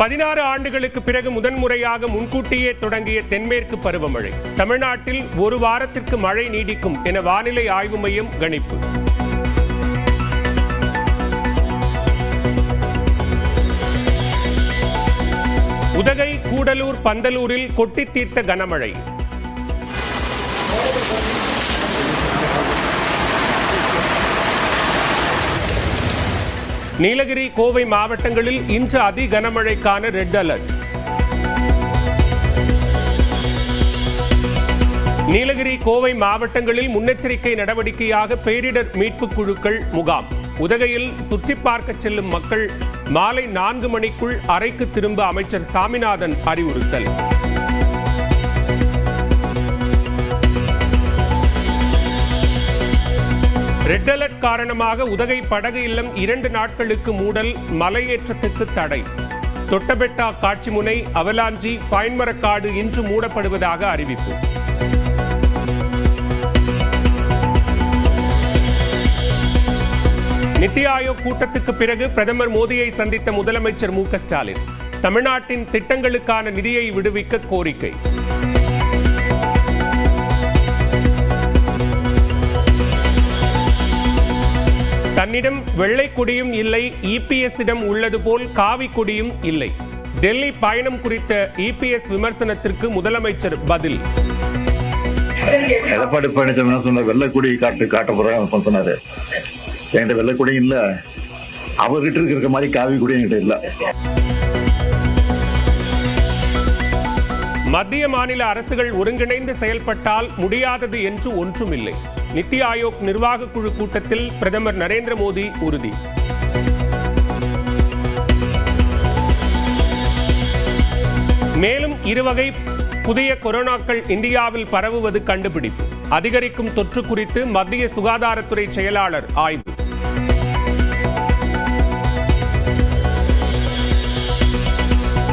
பதினாறு ஆண்டுகளுக்கு பிறகு முதன்முறையாக முன்கூட்டியே தொடங்கிய தென்மேற்கு பருவமழை. தமிழ்நாட்டில் ஒரு வாரத்திற்கு மழை நீடிக்கும் என வானிலை ஆய்வு மையம் கணிப்பு. உதகை கூடலூர் பந்தலூரில் கொட்டி தீர்த்த கனமழை. நீலகிரி கோவை மாவட்டங்களில் இன்று அதி கனமழைக்கான ரெட் அலர்ட் நீலகிரி கோவை மாவட்டங்களில் முன்னெச்சரிக்கை நடவடிக்கையாக பேரிடர் மீட்புக் குழுக்கள் முகாம். உதகையில் சுற்றி பார்க்க செல்லும் மக்கள் மாலை நான்கு மணிக்குள் அறைக்கு திரும்ப அமைச்சர் சாமிநாதன் அறிவுறுத்தல். ரெட் அலர்ட் காரணமாக உதகை படகு இல்லம் இரண்டு நாட்களுக்கு மூடல் மலையேற்றத்துக்கு தடை. தொட்டபெட்டா காட்சி முனை அவலாஞ்சி பைன்மரக்காடு இன்று மூடப்படுவதாக அறிவிப்பு. நித்தி ஆயோக் கூட்டத்துக்கு பிறகு பிரதமர் மோடியை சந்தித்த முதலமைச்சர் மு ஸ்டாலின் தமிழ்நாட்டின் திட்டங்களுக்கான நிதியை விடுவிக்க கோரிக்கை. தன்னிடம் வெள்ளை கொடியும் இல்லை இபிஎஸ்ஸிடம் உள்ளது போல் காவி கொடியும் இல்லை. டெல்லி பயணம் குறித்த இபிஎஸ் விமர்சனத்திற்கு முதலமைச்சர் பதில். எடப்பாடி பழனிசாமி சொன்ன வெள்ளக்குடி காட்டு காட்ட போறாங்க சொன்னாரு. என்கிட்ட வெள்ளக்குடி இல்ல. அவர்கிட்ட இருக்கிற மாதிரி காவி கூட என்கிட்ட இல்ல. மத்திய மாநில அரசுகள் ஒருங்கிணைந்து செயல்பட்டால் முடியாதது என்று ஒன்றுமில்லை. நித்தி ஆயோக் நிர்வாக குழு கூட்டத்தில் பிரதமர் நரேந்திர மோடி உறுதி. மேலும் இருவகை புதிய கொரோனாக்கள் இந்தியாவில் பரவுவது கண்டுபிடிப்பு. அதிகரிக்கும் தொற்று குறித்து மத்திய சுகாதாரத்துறை செயலாளர் ஆய்வு.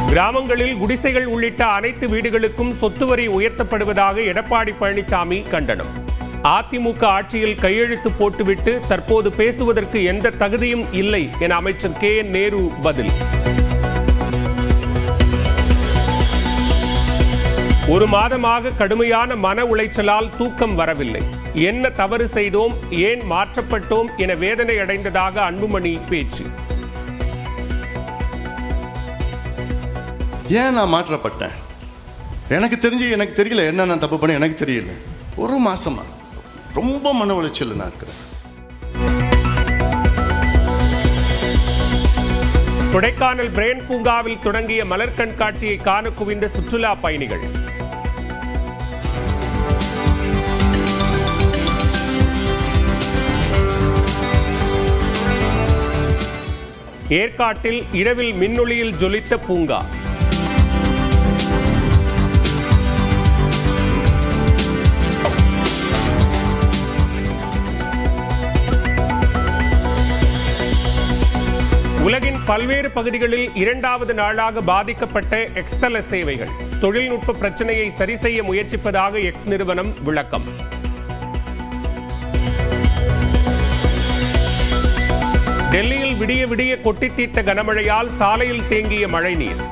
கிராமங்களில் குடிசைகள் உள்ளிட்ட அனைத்து வீடுகளுக்கும் சொத்து வரி உயர்த்தப்படுவதாக எடப்பாடி பழனிசாமி கண்டனம். அதிமுக ஆட்சியில் கையெழுத்து போட்டுவிட்டு தற்போது பேசுவதற்கு எந்த தகுதியும் இல்லை என அமைச்சர் கே என் நேரு பதில். ஒரு மாதமாக கடுமையான மன உளைச்சலால் தூக்கம் வரவில்லை. என்ன தவறு செய்தோம் ஏன் மாற்றப்பட்டோம் என வேதனை அடைந்ததாக அன்புமணி பேச்சு. ஏன் நான் மாற்றப்பட்டேன்? எனக்கு தெரிஞ்சு எனக்கு தெரியல என்ன நான் தப்பு பண்ண எனக்கு தெரியல. ஒரு மாசமா. ரொம்ப மன உளைச்சல் நான் இருக்கிறேன். கொடைக்கானல் பிரேன் பூங்காவில் தொடங்கிய மலர் கண்காட்சியை காண குவிந்த சுற்றுலா பயணிகள். ஏற்காட்டில் இரவில் மின்னொளியில் ஜொலித்த பூங்கா. பல்வேறு பகுதிகளில் இரண்டாவது நாளாக பாதிக்கப்பட்ட எக்ஸ்தல சேவைகள். தொழில்நுட்ப பிரச்சனையை சரி செய்ய முயற்சிப்பதாக எக்ஸ் நிறுவனம் விளக்கம். டெல்லியில் விடிய விடிய கொட்டி தீர்த்த கனமழையால் சாலையில் தேங்கிய மழைநீர்.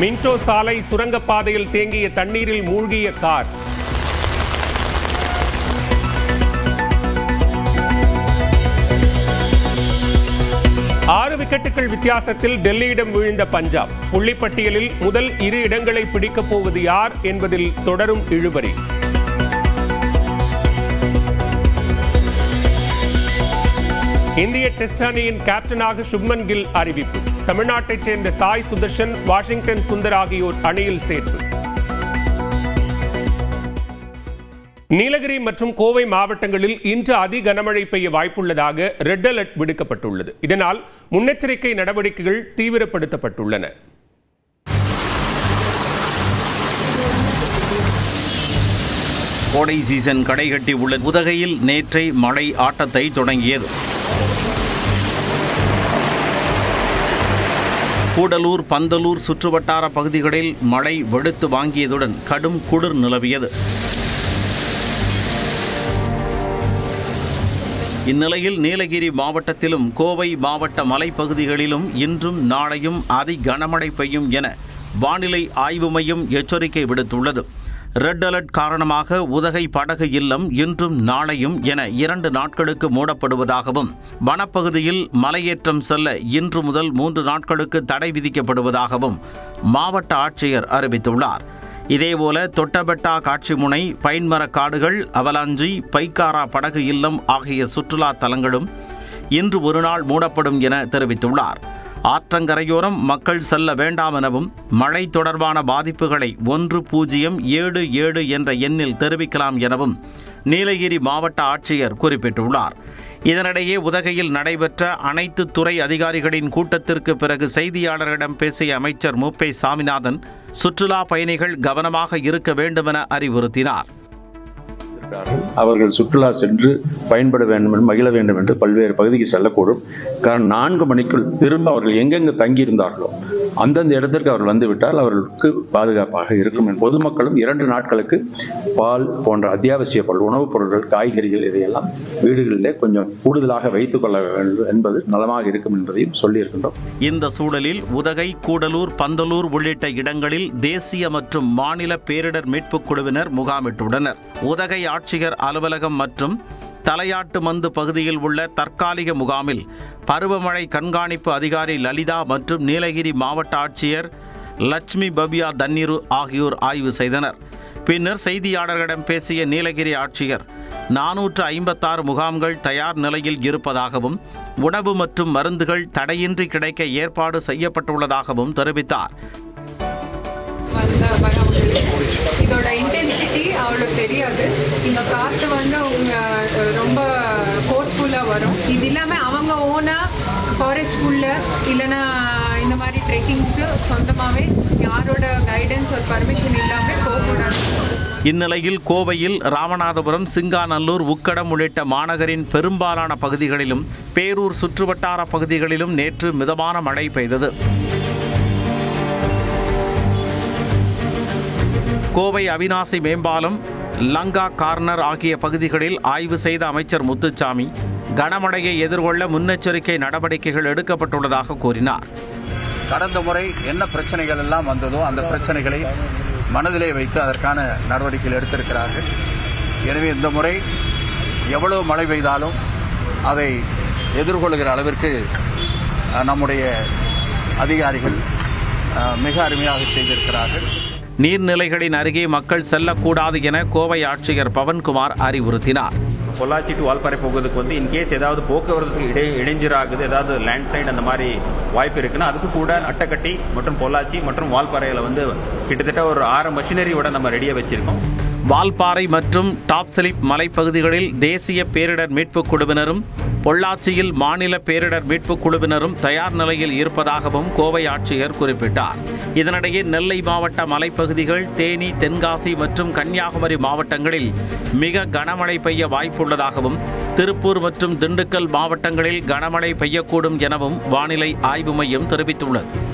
மின்டோ சாலை சுரங்கப்பாதையில் தேங்கிய தண்ணீரில் மூழ்கிய கார். விக்கெட்டுகள் வித்தியாசத்தில் டெல்லியிடம் வீழ்ந்த பஞ்சாப். புள்ளிப்பட்டியலில் முதல் இரு இடங்களை பிடிக்கப் போவது யார் என்பதில் தொடரும் இழுபறி. இந்திய டெஸ்ட் அணியின் கேப்டனாக சுப்மன் கில் அறிவிப்பு. தமிழ்நாட்டைச் சேர்ந்த சாய் சுதர்ஷன் வாஷிங்டன் சுந்தர் ஆகியோர் அணியில் சேர்ப்பு. நீலகிரி மற்றும் கோவை மாவட்டங்களில் இன்று அதி கனமழை பெய்ய வாய்ப்புள்ளதாக ரெட் அலர்ட் விடுக்கப்பட்டுள்ளது. இதனால் முன்னெச்சரிக்கை நடவடிக்கைகள் தீவிரப்படுத்தப்பட்டுள்ளன. கோடை சீசன் கடைகட்டி உள்ள உதகையில் நேற்றை மழை ஆட்டத்தை தொடங்கியது. கூடலூர் பந்தலூர் சுற்றுவட்டார பகுதிகளில் மழை வெடுத்து வாங்கியதுடன் கடும் குளிர் நிலவியது. இந்நிலையில் நீலகிரி மாவட்டத்திலும் கோவை மாவட்ட மலைப்பகுதிகளிலும் இன்றும் நாளையும் அதி கனமழை பெய்யும் என வானிலை ஆய்வு மையம் எச்சரிக்கை விடுத்துள்ளது. ரெட் அலர்ட் காரணமாக உதகை படகு இல்லம் இன்றும் நாளையும் என இரண்டு நாட்களுக்கு மூடப்படுவதாகவும் வனப்பகுதியில் மலையேற்றம் செல்ல இன்று முதல் மூன்று நாட்களுக்கு தடை விதிக்கப்படுவதாகவும் மாவட்ட ஆட்சியர் அறிவித்துள்ளார். இதேபோல தொட்டபெட்டா காட்சிமுனை பைன்மரக் காடுகள் அவலாஞ்சி பைக்காரா படகு இல்லம் ஆகிய சுற்றுலா தலங்களும் இன்று ஒரு நாள் மூடப்படும் என தெரிவித்துள்ளார். ஆற்றங்கரையோரம் மக்கள் செல்ல வேண்டாம் எனவும் மழை தொடர்பான பாதிப்புகளை ஒன்று பூஜ்ஜியம் ஏழு ஏழு என்ற எண்ணில் தெரிவிக்கலாம் எனவும் நீலகிரி மாவட்ட ஆட்சியர் குறிப்பிட்டுள்ளார். இதனிடையே உதகையில் நடைபெற்ற அனைத்து துறை அதிகாரிகளின் கூட்டத்திற்கு பிறகு செய்தியாளர்களிடம் பேசிய அமைச்சர் மூப்பை சாமிநாதன் சுற்றுலா பயணிகள் கவனமாக இருக்க வேண்டுமென அறிவுறுத்தினார். இருக்கிறார்கள் அவர்கள் சுற்றுலா சென்று பயன்பட வேண்டும் என்று மகிழ வேண்டும் என்று பல்வேறு பகுதிக்கு செல்லக்கூடும். காரணம் நான்கு மணிக்குள் திரும்ப அவர்கள் எங்கெங்கு தங்கியிருந்தார்களோ அந்தந்த இடத்திற்கு அவர்கள் வந்துவிட்டால் அவர்களுக்கு பாதுகாப்பாக இருக்கும். பொதுமக்களும் இரண்டு நாட்களுக்கு பால் போன்ற அத்தியாவசிய பொருள் உணவுப் பொருட்கள் காய்கறிகள் இதையெல்லாம் வீடுகளிலே கொஞ்சம் கூடுதலாக வைத்துக் கொள்ள வேண்டும் என்பது நலமாக இருக்கும் என்பதையும் சொல்லியிருக்கின்றோம். இந்த சூழலில் உதகை கூடலூர் பந்தலூர் உள்ளிட்ட இடங்களில் தேசிய மற்றும் மாநில பேரிடர் மீட்புக் குழுவினர் முகாமிட்டுள்ளனர். உதகை ஆட்சியர் அலுவலகம் மற்றும் தலையாட்டு மந்து பகுதியில் உள்ள தற்காலிக முகாமில் பருவமழை கண்காணிப்பு அதிகாரி லலிதா மற்றும் நீலகிரி மாவட்ட ஆட்சியர் லட்சுமி பபியா தண்ணீரு ஆகியோர் ஆய்வு செய்தனர். பின்னர் செய்தியாளர்களிடம் பேசிய நீலகிரி ஆட்சியர் நானூற்று ஐம்பத்தாறு முகாம்கள் தயார் நிலையில் இருப்பதாகவும் உணவு மற்றும் மருந்துகள் தடையின்றி கிடைக்க ஏற்பாடு செய்யப்பட்டுள்ளதாகவும் தெரிவித்தார். அவங்களுக்கு தெரியாது. இந்த காற்று வந்து அவங்க ரொம்ப ஃபோர்ஸ்ஃபுல்லாக வரும். இது இல்லாமல் அவங்க ஓனாக ஃபாரஸ்ட்குள்ளே இல்லைன்னா இந்த மாதிரி ட்ரெக்கிங்ஸு சொந்தமாகவே யாரோட கைடன்ஸ் ஒரு பர்மிஷன் இல்லாமல் போகக்கூடாது இந்நிலையில் கோவையில் ராமநாதபுரம் சிங்காநல்லூர் உக்கடம் உள்ளிட்ட மாநகரின் பெரும்பாலான பகுதிகளிலும் பேரூர் சுற்றுவட்டார பகுதிகளிலும் நேற்று மிதமான மழை பெய்தது. கோவை அவினாசி மேம்பாலம் லங்கா கார்னர் ஆகிய பகுதிகளில் ஆய்வு செய்த அமைச்சர் முத்துச்சாமி கனமழையை எதிர்கொள்ள முன்னெச்சரிக்கை நடவடிக்கைகள் எடுக்கப்பட்டுள்ளதாக கூறினார். கடந்த முறை என்ன பிரச்சனைகள் எல்லாம் வந்ததோ அந்த பிரச்சனைகளை மனதிலே வைத்து அதற்கான நடவடிக்கைகள் எடுத்திருக்கிறார்கள். எனவே இந்த முறை எவ்வளவு மழை பெய்தாலும் அதை எதிர்கொள்கிற அளவிற்கு நம்முடைய அதிகாரிகள் மிக அருமையாக செய்திருக்கிறார்கள். நீர்நிலைகளின் அருகே மக்கள் செல்லக்கூடாது என கோவை ஆட்சியர் பவன்குமார் அறிவுறுத்தினார். பொள்ளாச்சி டு வால்பாறை போகிறதுக்கு வந்து இன்கேஸ் ஏதாவது போக்குவரத்துக்கு இடை இடைஞ்சலாகுது ஏதாவது லேண்ட்ஸ்லைட் அந்த மாதிரி வாய்ப்பு இருக்குன்னா அதுக்கு கூட அட்டக்கட்டி மற்றும் பொள்ளாச்சி மற்றும் வால்பாறையில் வந்து கிட்டத்தட்ட ஒரு ஆறு மஷினரியோட நம்ம ரெடியாக வச்சிருக்கோம். வால்பாறை மற்றும் டாப் ஸ்லிப் மலைப்பகுதிகளில் தேசிய பேரிடர் மீட்புக் குழுவினரும் பொள்ளாச்சியில் மாநில பேரிடர் மீட்புக் குழுவினரும் தயார் நிலையில் இருப்பதாகவும் கோவை ஆட்சியர் குறிப்பிட்டார். இதனிடையே நெல்லை மாவட்ட மலைப்பகுதிகள் தேனி தென்காசி மற்றும் கன்னியாகுமரி மாவட்டங்களில் மிக கனமழை பெய்ய வாய்ப்புள்ளதாகவும் திருப்பூர் மற்றும் திண்டுக்கல் மாவட்டங்களில் கனமழை பெய்யக்கூடும் எனவும் வானிலை ஆய்வு மையம் தெரிவித்துள்ளது.